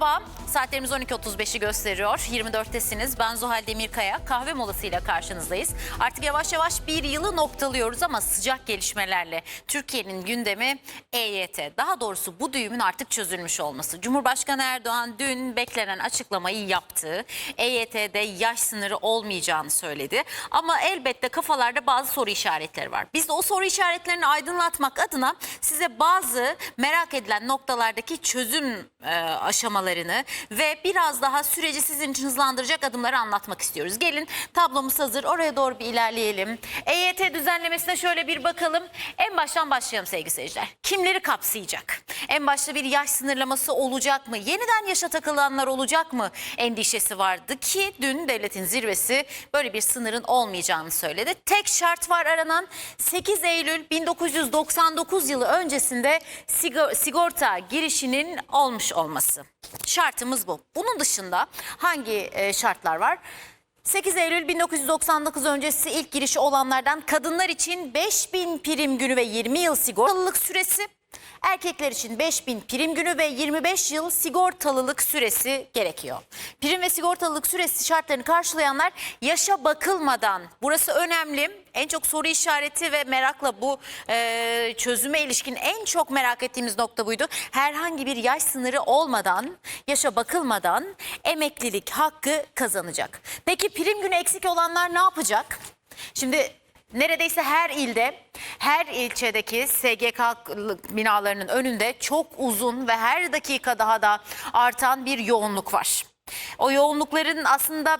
Merhaba, saatlerimiz 12.35'i gösteriyor. 24'tesiniz. Ben Zuhal Demirkaya. Kahve molasıyla karşınızdayız. Artık yavaş yavaş bir yılı noktalıyoruz ama sıcak gelişmelerle Türkiye'nin gündemi EYT. Daha doğrusu bu düğümün artık çözülmüş olması. Cumhurbaşkanı Erdoğan dün beklenen açıklamayı yaptı. EYT'de yaş sınırı olmayacağını söyledi. Ama elbette kafalarda bazı soru işaretleri var. Biz de o soru işaretlerini aydınlatmak adına size bazı merak edilen noktalardaki çözüm e, aşamalarını ve biraz daha süreci sizin için hızlandıracak adımları anlatmak istiyoruz. Gelin tablomuz hazır oraya doğru bir ilerleyelim. EYT düzenlemesine şöyle bir bakalım. En baştan başlayalım sevgili seyirciler. Kimleri kapsayacak? En başta bir yaş sınırlaması olacak mı? Yeniden yaşa takılanlar olacak mı? Endişesi vardı ki dün devletin zirvesi böyle bir sınırın olmayacağını söyledi. Tek şart var aranan 8 Eylül 1999 yılı öncesinde sigo- sigorta girişinin olmuş olması. Şartımız bu. Bunun dışında hangi e, şartlar var? 8 Eylül 1999 öncesi ilk girişi olanlardan kadınlar için 5000 prim günü ve 20 yıl sigortalılık süresi, erkekler için 5000 prim günü ve 25 yıl sigortalılık süresi gerekiyor. Prim ve sigortalılık süresi şartlarını karşılayanlar yaşa bakılmadan, burası önemli, en çok soru işareti ve merakla bu e, çözüme ilişkin en çok merak ettiğimiz nokta buydu. Herhangi bir yaş sınırı olmadan, yaşa bakılmadan emeklilik hakkı kazanacak. Peki prim günü eksik olanlar ne yapacak? Şimdi neredeyse her ilde, her ilçedeki SGK binalarının önünde çok uzun ve her dakika daha da artan bir yoğunluk var. O yoğunlukların aslında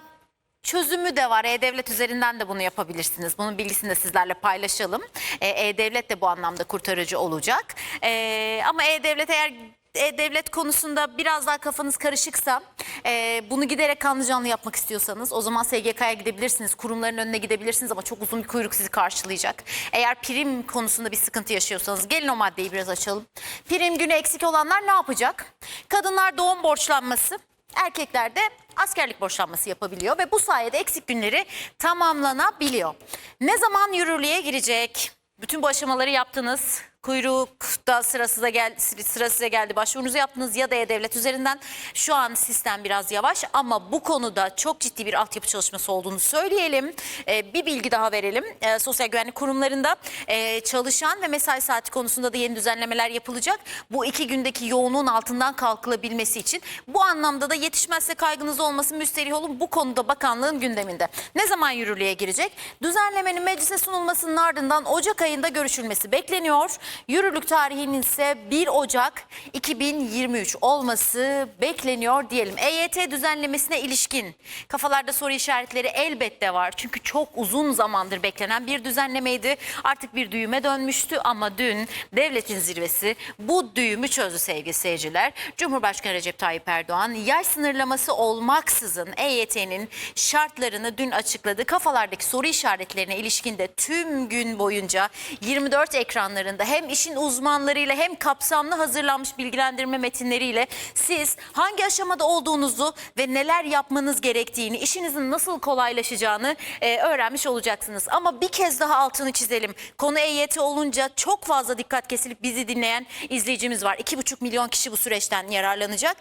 Çözümü de var. E-Devlet üzerinden de bunu yapabilirsiniz. Bunun bilgisini de sizlerle paylaşalım. E, E-Devlet de bu anlamda kurtarıcı olacak. E, ama E-Devlet eğer E-Devlet konusunda biraz daha kafanız karışıksa, e, bunu giderek kanlı canlı yapmak istiyorsanız o zaman SGK'ya gidebilirsiniz. Kurumların önüne gidebilirsiniz ama çok uzun bir kuyruk sizi karşılayacak. Eğer prim konusunda bir sıkıntı yaşıyorsanız gelin o maddeyi biraz açalım. Prim günü eksik olanlar ne yapacak? Kadınlar doğum borçlanması, erkekler de askerlik borçlanması yapabiliyor ve bu sayede eksik günleri tamamlanabiliyor. Ne zaman yürürlüğe girecek? Bütün bu aşamaları yaptınız. Kuyrukta sırası da gel, sıra size geldi. Başvurunuzu yaptınız ya da E-Devlet üzerinden. Şu an sistem biraz yavaş ama bu konuda çok ciddi bir altyapı çalışması olduğunu söyleyelim. Ee, bir bilgi daha verelim. Ee, sosyal güvenlik kurumlarında e, çalışan ve mesai saati konusunda da yeni düzenlemeler yapılacak. Bu iki gündeki yoğunluğun altından kalkılabilmesi için. Bu anlamda da yetişmezse kaygınız olmasın müsterih olun. Bu konuda bakanlığın gündeminde. Ne zaman yürürlüğe girecek? Düzenlemenin meclise sunulmasının ardından Ocak ayında görüşülmesi bekleniyor. Yürürlük tarihinin ise 1 Ocak 2023 olması bekleniyor diyelim. EYT düzenlemesine ilişkin kafalarda soru işaretleri elbette var. Çünkü çok uzun zamandır beklenen bir düzenlemeydi. Artık bir düğüme dönmüştü ama dün devletin zirvesi bu düğümü çözdü sevgili seyirciler. Cumhurbaşkanı Recep Tayyip Erdoğan yaş sınırlaması olmaksızın EYT'nin şartlarını dün açıkladı. Kafalardaki soru işaretlerine ilişkinde tüm gün boyunca 24 ekranlarında hem işin uzmanlarıyla hem kapsamlı hazırlanmış bilgilendirme metinleriyle siz hangi aşamada olduğunuzu ve neler yapmanız gerektiğini, işinizin nasıl kolaylaşacağını e, öğrenmiş olacaksınız. Ama bir kez daha altını çizelim. Konu EYT olunca çok fazla dikkat kesilip bizi dinleyen izleyicimiz var. 2,5 milyon kişi bu süreçten yararlanacak.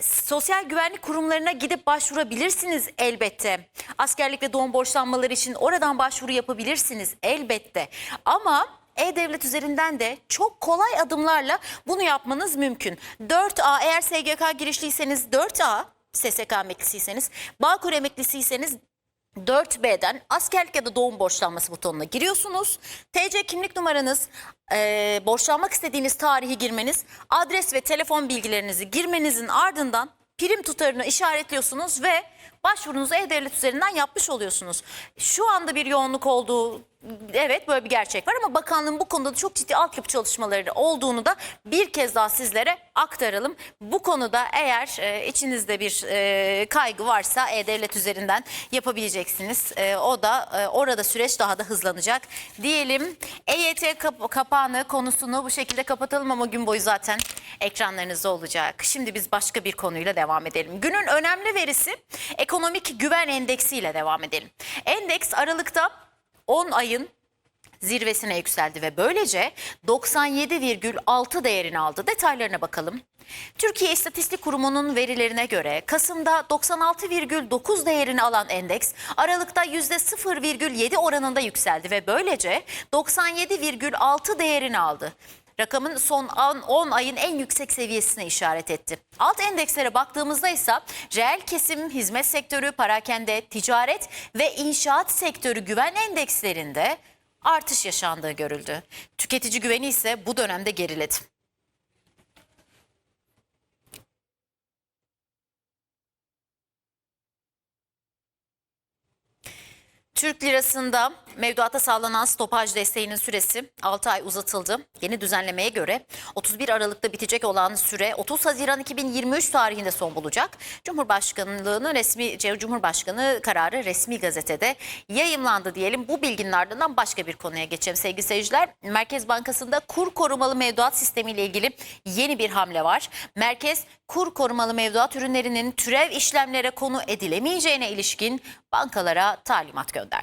Sosyal güvenlik kurumlarına gidip başvurabilirsiniz elbette. Askerlik ve doğum borçlanmaları için oradan başvuru yapabilirsiniz elbette. Ama e-Devlet üzerinden de çok kolay adımlarla bunu yapmanız mümkün. 4A eğer SGK girişliyseniz 4A, SSK emeklisiyseniz, Bağkur emeklisiyseniz 4B'den askerlik ya da doğum borçlanması butonuna giriyorsunuz. TC kimlik numaranız, e, borçlanmak istediğiniz tarihi girmeniz, adres ve telefon bilgilerinizi girmenizin ardından prim tutarını işaretliyorsunuz ve başvurunuzu E-Devlet üzerinden yapmış oluyorsunuz. Şu anda bir yoğunluk olduğu evet böyle bir gerçek var ama bakanlığın bu konuda da çok ciddi altyapı çalışmaları olduğunu da bir kez daha sizlere aktaralım. Bu konuda eğer e, içinizde bir e, kaygı varsa E-Devlet üzerinden yapabileceksiniz. E, o da e, orada süreç daha da hızlanacak diyelim. EYT kap- kapağını konusunu bu şekilde kapatalım ama gün boyu zaten ekranlarınızda olacak. Şimdi biz başka bir konuyla devam edelim. Günün önemli verisi ekonomik güven endeksi ile devam edelim. Endeks Aralık'ta 10 ayın zirvesine yükseldi ve böylece 97,6 değerini aldı. Detaylarına bakalım. Türkiye İstatistik Kurumu'nun verilerine göre Kasım'da 96,9 değerini alan endeks Aralık'ta %0,7 oranında yükseldi ve böylece 97,6 değerini aldı. Rakamın son 10 ayın en yüksek seviyesine işaret etti. Alt endekslere baktığımızda ise reel kesim, hizmet sektörü, parakende, ticaret ve inşaat sektörü güven endekslerinde artış yaşandığı görüldü. Tüketici güveni ise bu dönemde geriledi. Türk lirasında mevduata sağlanan stopaj desteğinin süresi 6 ay uzatıldı. Yeni düzenlemeye göre 31 Aralık'ta bitecek olan süre 30 Haziran 2023 tarihinde son bulacak. Cumhurbaşkanlığının resmi Cumhurbaşkanı kararı resmi gazetede yayımlandı diyelim. Bu bilginin ardından başka bir konuya geçelim sevgili seyirciler. Merkez Bankası'nda kur korumalı mevduat sistemiyle ilgili yeni bir hamle var. Merkez kur korumalı mevduat ürünlerinin türev işlemlere konu edilemeyeceğine ilişkin bankalara talimat gönderdi.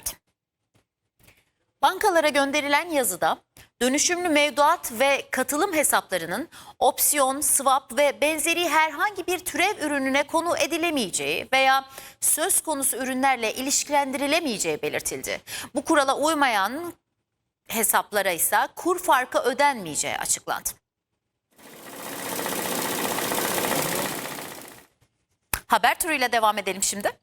Bankalara gönderilen yazıda dönüşümlü mevduat ve katılım hesaplarının opsiyon, swap ve benzeri herhangi bir türev ürününe konu edilemeyeceği veya söz konusu ürünlerle ilişkilendirilemeyeceği belirtildi. Bu kurala uymayan hesaplara ise kur farkı ödenmeyeceği açıklandı. Haber turuyla devam edelim şimdi.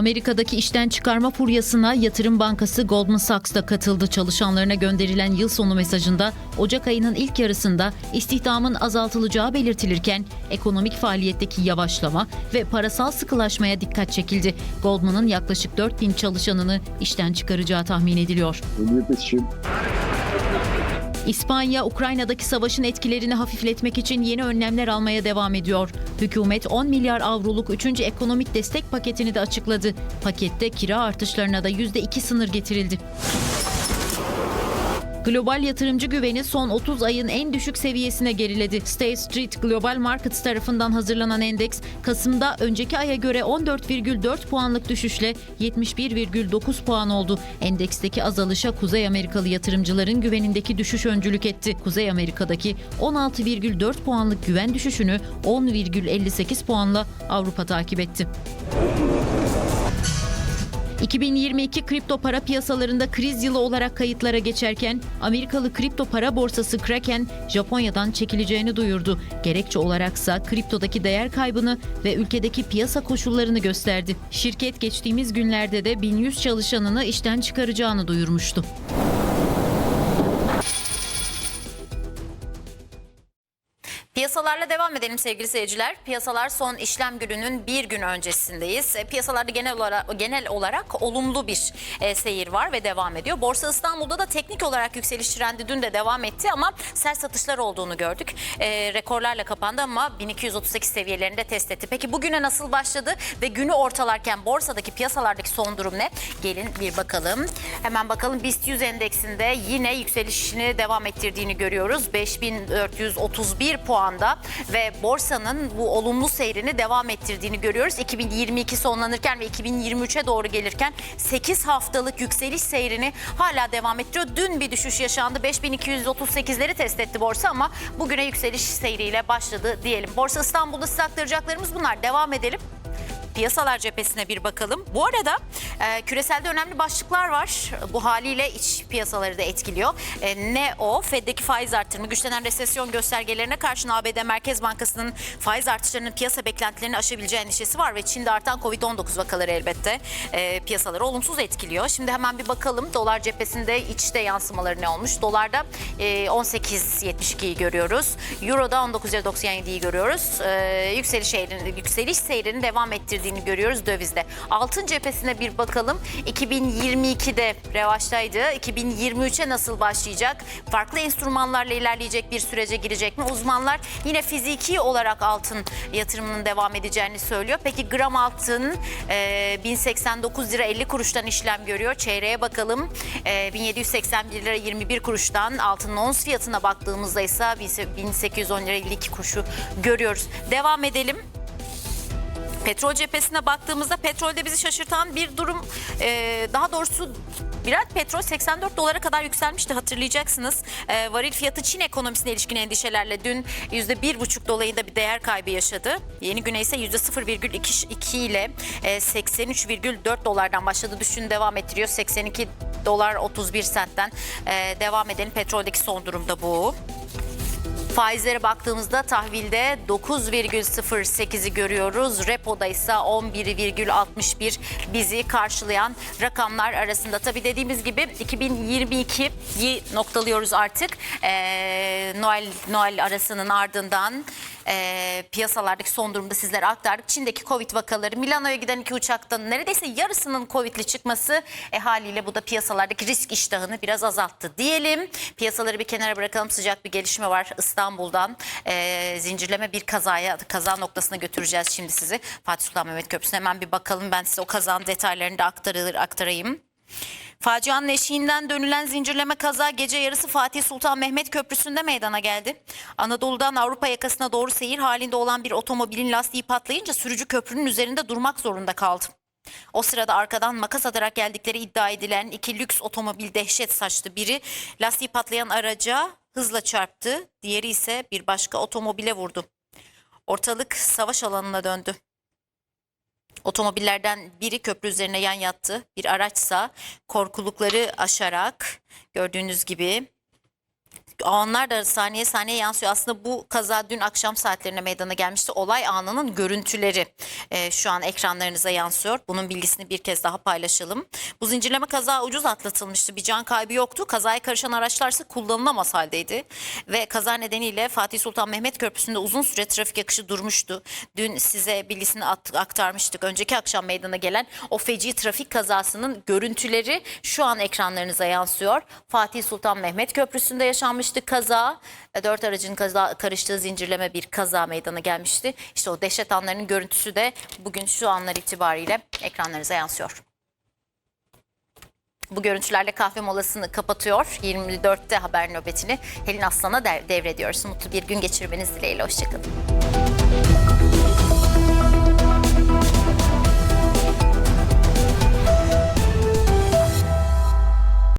Amerika'daki işten çıkarma furyasına yatırım bankası Goldman Sachs da katıldı. Çalışanlarına gönderilen yıl sonu mesajında Ocak ayının ilk yarısında istihdamın azaltılacağı belirtilirken ekonomik faaliyetteki yavaşlama ve parasal sıkılaşmaya dikkat çekildi. Goldman'ın yaklaşık 4000 çalışanını işten çıkaracağı tahmin ediliyor. iletişim, İspanya, Ukrayna'daki savaşın etkilerini hafifletmek için yeni önlemler almaya devam ediyor. Hükümet 10 milyar avroluk 3. ekonomik destek paketini de açıkladı. Pakette kira artışlarına da %2 sınır getirildi. Global yatırımcı güveni son 30 ayın en düşük seviyesine geriledi. State Street Global Markets tarafından hazırlanan endeks Kasım'da önceki aya göre 14,4 puanlık düşüşle 71,9 puan oldu. Endeksteki azalışa Kuzey Amerikalı yatırımcıların güvenindeki düşüş öncülük etti. Kuzey Amerika'daki 16,4 puanlık güven düşüşünü 10,58 puanla Avrupa takip etti. 2022 kripto para piyasalarında kriz yılı olarak kayıtlara geçerken Amerikalı kripto para borsası Kraken Japonya'dan çekileceğini duyurdu. Gerekçe olaraksa kriptodaki değer kaybını ve ülkedeki piyasa koşullarını gösterdi. Şirket geçtiğimiz günlerde de 1100 çalışanını işten çıkaracağını duyurmuştu. Piyasalarla devam edelim sevgili seyirciler. Piyasalar son işlem gününün bir gün öncesindeyiz. E, Piyasalarda genel olarak, genel olarak olumlu bir e, seyir var ve devam ediyor. Borsa İstanbul'da da teknik olarak yükseliş trendi dün de devam etti ama sert satışlar olduğunu gördük. E, rekorlarla kapandı ama 1238 seviyelerinde test etti. Peki bugüne nasıl başladı ve günü ortalarken borsadaki piyasalardaki son durum ne? Gelin bir bakalım. Hemen bakalım BIST 100 endeksinde yine yükselişini devam ettirdiğini görüyoruz. 5431 puanda ve borsanın bu olumlu seyrini devam ettirdiğini görüyoruz. 2022 sonlanırken ve 2023'e doğru gelirken 8 haftalık yükseliş seyrini hala devam ettiriyor. Dün bir düşüş yaşandı. 5238'leri test etti borsa ama bugüne yükseliş seyriyle başladı diyelim. Borsa İstanbul'da size aktaracaklarımız bunlar. Devam edelim piyasalar cephesine bir bakalım. Bu arada e, küreselde önemli başlıklar var. Bu haliyle iç piyasaları da etkiliyor. E, ne o? Fed'deki faiz artırımı, güçlenen resesyon göstergelerine karşın ABD Merkez Bankası'nın faiz artışlarının piyasa beklentilerini aşabileceği endişesi var ve Çin'de artan Covid-19 vakaları elbette e, piyasaları olumsuz etkiliyor. Şimdi hemen bir bakalım dolar cephesinde içte yansımaları ne olmuş? Dolarda e, 18.72'yi görüyoruz. Euro'da 19.97'yi görüyoruz. E, yükseliş seyrinin, yükseliş seyrinin devam ettirdiğini görüyoruz dövizde. Altın cephesine bir bakalım. 2022'de revaçtaydı. 2023'e nasıl başlayacak? Farklı enstrümanlarla ilerleyecek bir sürece girecek mi? Uzmanlar yine fiziki olarak altın yatırımının devam edeceğini söylüyor. Peki gram altın e, 1089 lira 50 kuruştan işlem görüyor. Çeyreğe bakalım. E, 1781 lira 21 kuruştan altın ons fiyatına baktığımızda ise 1810 lira 52 kuruşu görüyoruz. Devam edelim. Petrol cephesine baktığımızda petrolde bizi şaşırtan bir durum e, daha doğrusu Brent petrol 84 dolara kadar yükselmişti hatırlayacaksınız. E, varil fiyatı Çin ekonomisine ilişkin endişelerle dün %1,5 dolayında bir değer kaybı yaşadı. Yeni güne ise %0,2 ile e, 83,4 dolardan başladı. Düşün devam ettiriyor. 82 dolar 31 sentten e, devam edelim. Petroldeki son durumda bu. Faizlere baktığımızda tahvilde 9,08'i görüyoruz. Repo'da ise 11,61 bizi karşılayan rakamlar arasında. Tabii dediğimiz gibi 2022'yi noktalıyoruz artık. Ee, Noel Noel arasının ardından e, piyasalardaki son durumda sizlere aktardık. Çin'deki Covid vakaları, Milano'ya giden iki uçaktan neredeyse yarısının Covid'li çıkması e, haliyle bu da piyasalardaki risk iştahını biraz azalttı diyelim. Piyasaları bir kenara bırakalım. Sıcak bir gelişme var İstanbul'dan. E, zincirleme bir kazaya, kaza noktasına götüreceğiz şimdi sizi. Fatih Sultan Mehmet Köprüsü'ne hemen bir bakalım. Ben size o kazanın detaylarını da aktarılır, aktarayım. Facianın eşiğinden dönülen zincirleme kaza gece yarısı Fatih Sultan Mehmet Köprüsü'nde meydana geldi. Anadolu'dan Avrupa yakasına doğru seyir halinde olan bir otomobilin lastiği patlayınca sürücü köprünün üzerinde durmak zorunda kaldı. O sırada arkadan makas atarak geldikleri iddia edilen iki lüks otomobil dehşet saçtı. Biri lastiği patlayan araca hızla çarptı, diğeri ise bir başka otomobile vurdu. Ortalık savaş alanına döndü. Otomobillerden biri köprü üzerine yan yattı. Bir araçsa korkulukları aşarak gördüğünüz gibi anlar da saniye saniye yansıyor. Aslında bu kaza dün akşam saatlerine meydana gelmişti. Olay anının görüntüleri e, şu an ekranlarınıza yansıyor. Bunun bilgisini bir kez daha paylaşalım. Bu zincirleme kaza ucuz atlatılmıştı. Bir can kaybı yoktu. Kazaya karışan araçlarsa kullanılamaz haldeydi. Ve kaza nedeniyle Fatih Sultan Mehmet Köprüsü'nde uzun süre trafik akışı durmuştu. Dün size bilgisini aktarmıştık. Önceki akşam meydana gelen o feci trafik kazasının görüntüleri şu an ekranlarınıza yansıyor. Fatih Sultan Mehmet Köprüsü'nde yaşanmıştı kaza. E, Dört aracın kaza, karıştığı zincirleme bir kaza meydana gelmişti. İşte o dehşet anlarının görüntüsü de bugün şu anlar itibariyle ekranlarınıza yansıyor. Bu görüntülerle kahve molasını kapatıyor. 24'te haber nöbetini Helin Aslan'a dev- devrediyoruz. Mutlu bir gün geçirmeniz dileğiyle. Hoşçakalın.